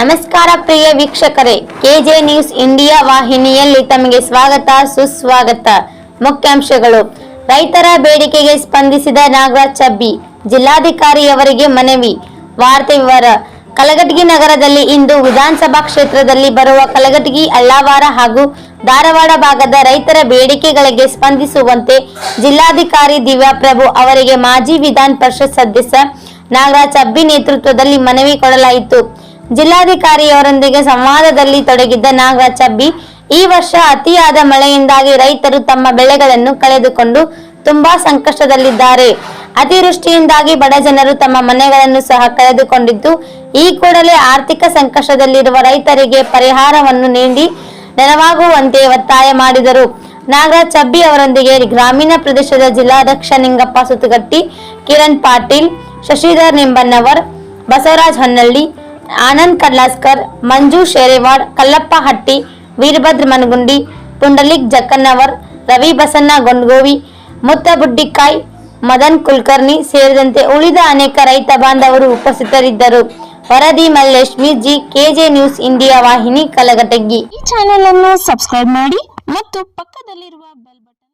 ನಮಸ್ಕಾರ ಪ್ರಿಯ ವೀಕ್ಷಕರೇ, K J news India ವಾಹಿನಿಯಲ್ಲಿ ತಮಗೆ ಸ್ವಾಗತ, ಸುಸ್ವಾಗತ. ಮುಖ್ಯಾಂಶಗಳು. ರೈತರ ಬೇಡಿಕೆಗೆ ಸ್ಪಂದಿಸಿದ ನಾಗರಾಜ್ ಚಬ್ಬಿ, ಜಿಲ್ಲಾಧಿಕಾರಿಯವರಿಗೆ ಮನವಿ. ವಾರ್ತೆ ವಿವರ. ಕಲಘಟಗಿ ನಗರದಲ್ಲಿ ಇಂದು ವಿಧಾನಸಭಾ ಕ್ಷೇತ್ರದಲ್ಲಿ ಬರುವ ಕಲಘಟಗಿ, ಅಳ್ಳಾವಾರ ಹಾಗೂ ಧಾರವಾಡ ಭಾಗದ ರೈತರ ಬೇಡಿಕೆಗಳಿಗೆ ಸ್ಪಂದಿಸುವಂತೆ ಜಿಲ್ಲಾಧಿಕಾರಿ ದಿವ್ಯಾಪ್ರಭು ಅವರಿಗೆ ಮಾಜಿ ವಿಧಾನ ಪರಿಷತ್ ಸದಸ್ಯ ನಾಗರಾಜ್ ಅಬ್ಬಿ ನೇತೃತ್ವದಲ್ಲಿ ಮನವಿ ಕೊಡಲಾಯಿತು. ಜಿಲ್ಲಾಧಿಕಾರಿಯವರೊಂದಿಗೆ ಸಂವಾದದಲ್ಲಿ ತೊಡಗಿದ್ದ ನಾಗರಾಜ್ ಅಬ್ಬಿ ಈ ವರ್ಷ ಅತಿಯಾದ ಮಳೆಯಿಂದಾಗಿ ರೈತರು ತಮ್ಮ ಬೆಳೆಗಳನ್ನು ಕಳೆದುಕೊಂಡು ತುಂಬಾ ಸಂಕಷ್ಟದಲ್ಲಿದ್ದಾರೆ. ಅತಿವೃಷ್ಟಿಯಿಂದಾಗಿ ಬಡ ಜನರು ತಮ್ಮ ಮನೆಗಳನ್ನು ಸಹ ಕಳೆದುಕೊಂಡಿದ್ದು, ಈ ಕೂಡಲೇ ಆರ್ಥಿಕ ಸಂಕಷ್ಟದಲ್ಲಿರುವ ರೈತರಿಗೆ ಪರಿಹಾರವನ್ನು ನೀಡಿ ನೆರವಾಗುವಂತೆ ಒತ್ತಾಯ ಮಾಡಿದರು. ನಾಗರಾಜ್ ಚಬ್ಬಿ ಅವರೊಂದಿಗೆ ಗ್ರಾಮೀಣ ಪ್ರದೇಶದ ಜಿಲ್ಲಾಧ್ಯಕ್ಷ ನಿಂಗಪ್ಪ ಸುತ್ತುಗಟ್ಟಿ, ಕಿರಣ್ ಪಾಟೀಲ್, ಶಶಿಧರ್ ನಿಂಬನ್ನವರ್ ಬಸವರಾಜ್ ಹೊನ್ನಳ್ಳಿ ಆನಂದ್ ಕರ್ಲಾಸ್ಕರ್, ಮಂಜು ಶೇರೇವಾಡ್, ಕಲ್ಲಪ್ಪ ಹಟ್ಟಿ, ವೀರಭದ್ರ ಮನಗುಂಡಿ, ಪುಂಡಲಿಕ್ ಜಕ್ಕನ್ನವರ್, ರವಿ ಬಸನ್ನ ಗೊಂಡ್ಗೋವಿ ಮುತ್ತಬುಡ್ಡಿಕಾಯ್, ಮದನ್ ಕುಲಕರ್ಣಿ ಸೇರಿದಂತೆ ಉಳಿದ ಅನೇಕ ರೈತ ಬಾಂಧವರು ಉಪಸ್ಥಿತರಿದ್ದರು. ವರದಿ ಮಲ್ಲೇಶ್ಮಿ, ಜಿ. ಕೆಜೆ ನ್ಯೂಸ್ ಇಂಡಿಯಾ ವಾಹಿನಿ ಕಲಘಟಗಿ ಈ ಚಾನೆಲ್ ಅನ್ನು ಸಬ್ಸ್ಕ್ರೈಬ್ ಮಾಡಿ ಮತ್ತು ಪಕ್ಕದಲ್ಲಿರುವ ಬೆಲ್ ಬಟನ್